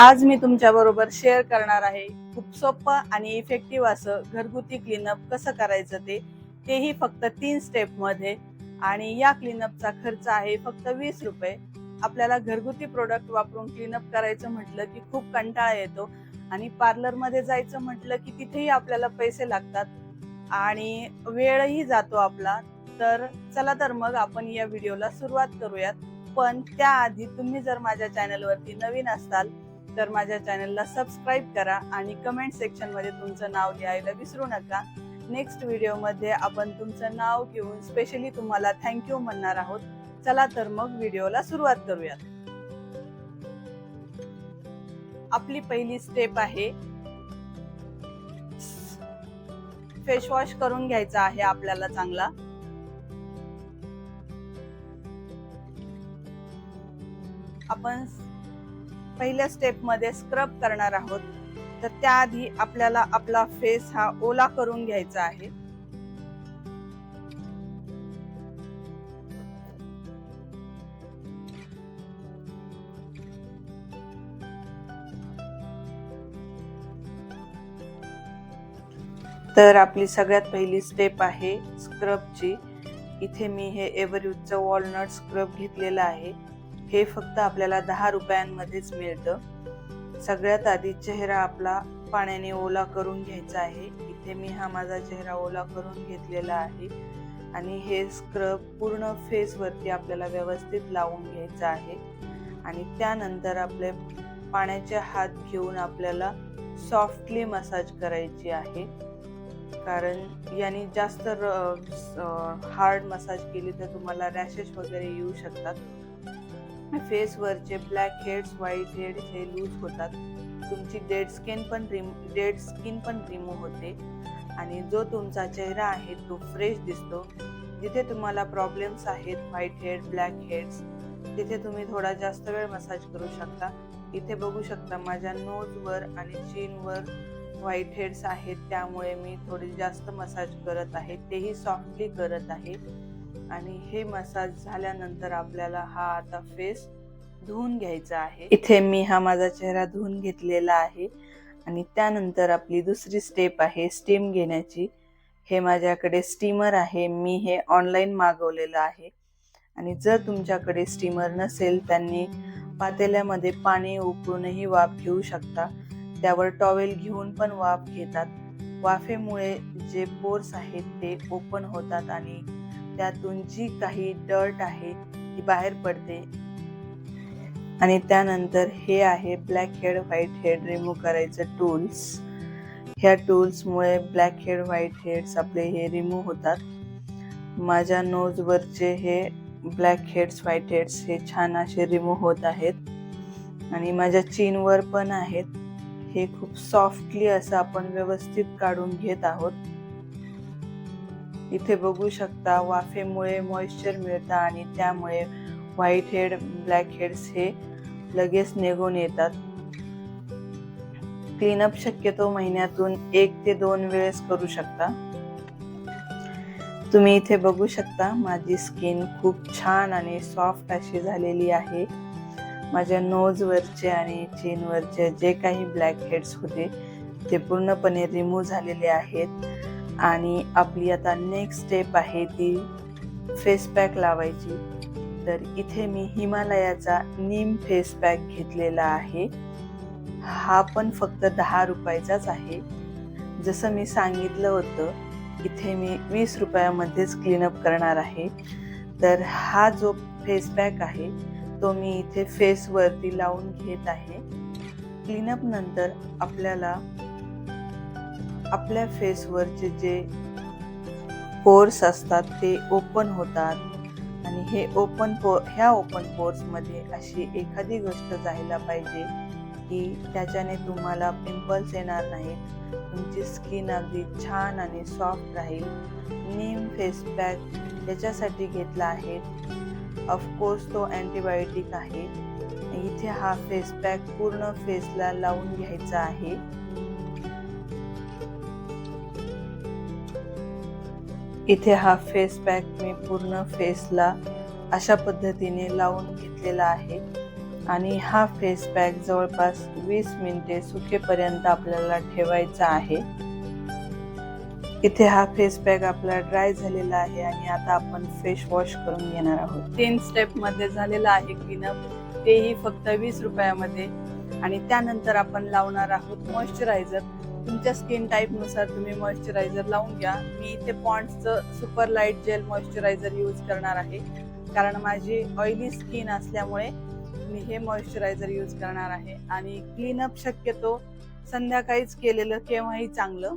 आज मी तुमच्याबरोबर शेअर करणार आहे. खूप सोपं आणि इफेक्टिव्ह असं घरगुती क्लीनअप कसं करायचं ते तेही फक्त तीन स्टेपमध्ये आणि या क्लीनअपचा खर्च आहे फक्त वीस रुपये. आपल्याला घरगुती प्रोडक्ट वापरून क्लीनअप करायचं म्हटलं की खूप कंटाळा येतो. आणि पार्लरमध्ये जायचं म्हटलं की तिथेही आपल्याला पैसे लागतात. आणि वेळही जातो आपला. तर चला तर मग आपण या व्हिडिओला सुरुवात करूयात. पण त्याआधी तुम्ही जर माझ्या चॅनलवरती नवीन असाल तर माझ्या चॅनलला सबस्क्राईब करा आणि कमेंट सेक्शनमध्ये तुमचं नाव लिहायला विसरू नका. नेक्स्ट व्हिडिओमध्ये आपण तुमचं नाव घेऊन स्पेशली तुम्हाला थँक्यू म्हणणार आहोत. चला तर मग व्हिडिओला सुरुवात करूयात. आपली पहिली स्टेप आहे फेस वॉश करून घ्यायचा आहे आपल्याला चांगला. आपण पहिल्या स्टेपमध्ये स्क्रब करणार आहोत. तर त्याआधी आपल्याला आपला फेस हा ओला करून घ्यायचा आहे. तर आपली सगळ्यात पहिली स्टेप आहे स्क्रबची इथे मी हे एव्हरयूजचं वॉलनट स्क्रब घेतलेलं आहे. हे फक्त आपल्याला दहा रुपयांमध्येच मिळतं. सगळ्यात आधी चेहरा आपला पाण्याने ओला करून घ्यायचा आहे. इथे मी हा माझा चेहरा ओला करून घेतलेला आहे. आणि हे स्क्रब पूर्ण फेसवरती आपल्याला व्यवस्थित लावून घ्यायचं आहे. आणि त्यानंतर आपले पाण्याचे हात घेऊन आपल्याला सॉफ्टली मसाज करायची आहे. कारण याने जास्त हार्ड मसाज केली तर तुम्हाला रॅशेस वगैरे येऊ शकतात. फेसवरचे ब्लॅक हेड्स व्हाईट हेड्स हे लूज होतात. तुमची डेड स्किन पण रिम डेड स्किन पण रिमूव्ह होते. आणि जो तुमचा चेहरा आहे तो फ्रेश दिसतो. जिथे तुम्हाला प्रॉब्लेम्स आहेत व्हाईट हेड ब्लॅक हेड्स तिथे तुम्ही थोडा जास्त वेळ मसाज करू शकता. इथे बघू शकता माझ्या नोजवर आणि चीनवर व्हाईट हेड्स आहेत. त्यामुळे मी थोडी जास्त मसाज करत आहे. तेही सॉफ्टली करत आहे. आणि हे मसाज झाल्यानंतर आपल्याला हा आता फेस धुवून घ्यायचा आहे. इथे मी हा माझा चेहरा धुवून घेतलेला आहे. आणि त्यानंतर आपली दुसरी स्टेप आहे स्टीम घेण्याची. हे माझ्याकडे स्टीमर आहे. मी हे ऑनलाईन मागवलेलं आहे. आणि जर तुमच्याकडे स्टीमर नसेल त्यांनी पातेल्यामध्ये पाणी उकळूनही वाफ घेऊ शकता. त्यावर टॉवेल घेऊन पण वाफ घेतात. वाफेमुळे जे पोर्स आहेत ते ओपन होतात आणि त्यातून जी काही डर्ट आहे ती बाहेर पडते. आणि त्यानंतर हे आहे black head white head remove करायचं टूल्स ह्या टूल्समुळे ब्लॅक हेड व्हाईट हेड्स आपले हे रिमूव्ह होतात. माझ्या नोजवरचे हे ब्लॅक हेड्स व्हाईट हेड्स हे छान असे रिमूव्ह होत आहेत. आणि माझ्या चीनवर पण आहेत. हे खूप सॉफ्टली असं आपण व्यवस्थित काढून घेत आहोत. इथे बघू शकता वाफेमुळे मॉइश्चर मिळतं आणि त्यामुळे व्हाईट हेड ब्लॅक हेड्स हे लगेच निघून येतात. क्लीनअप शक्यतो महिन्यातून एक ते दोन वेळेस करू शकता. तुम्ही इथे बघू शकता माझी स्किन खूप छान आणि सॉफ्ट अशी झालेली आहे. माझ्या नोजवरचे आणि चीनवरचे जे काही ब्लॅक हेड्स होते ते पूर्णपणे रिमूव्ह झालेले आहेत. आणि आपली आता नेक्स्ट स्टेप आहे ती फेस पॅक लावायची. तर इथे मी हिमालयाचा नीम फेस पॅक घेतलेला आहे. हा पण फक्त दहा रुपयाचाच आहे. जसं मी सांगितलं होतं इथे मी वीस रुपयामध्येच क्लीनअप करणार आहे. तर हा जो फेस पॅक आहे तो मी इथे फेसवरती लावून घेत आहे. क्लीनअप नंतर आपल्याला आपल्या फेसवरचे जे पोर्स असतात ते ओपन होतात. आणि हे ओपन पो ह्या ओपन पोर्समध्ये अशी एखादी गोष्ट जायला पाहिजे की त्याच्याने तुम्हाला पिंपल्स येणार नाहीत. तुमची स्किन अगदी छान आणि सॉफ्ट राहील. नीम फेस पॅक याच्यासाठी घेतला आहे. ऑफकोर्स तो अँटीबायोटिक आहे. इथे हा फेस पॅक पूर्ण फेसला लावून घ्यायचा आहे. इथे हा फेस पॅक मी पूर्ण फेसला अशा पद्धतीने लावून घेतलेला आहे. आणि हा फेस पॅक जवळपास वीस मिनिटे सुकेपर्यंत आपल्याला ठेवायचा आहे. इथे हा फेस पॅक आपला ड्राय झालेला आहे आणि आता आपण फेस वॉश करून घेणार आहोत. तीन स्टेपमध्ये झालेला आहे क्लीनअप तेही फक्त वीस रुपयामध्ये. आणि त्यानंतर आपण लावणार आहोत मॉइश्चरायझर तुमच्या स्किन टाईपनुसार तुम्ही मॉइश्चरायझर लावून घ्या. मी इथे पॉन्ड्सचं super light gel moisturiser use करणार आहे. कारण माझी ऑइली स्किन असल्यामुळे मी हे मॉइश्चरायझर यूज करणार आहे. आणि क्लीनअप शक्यतो संध्याकाळीच केलेलं केव्हाही चांगलं.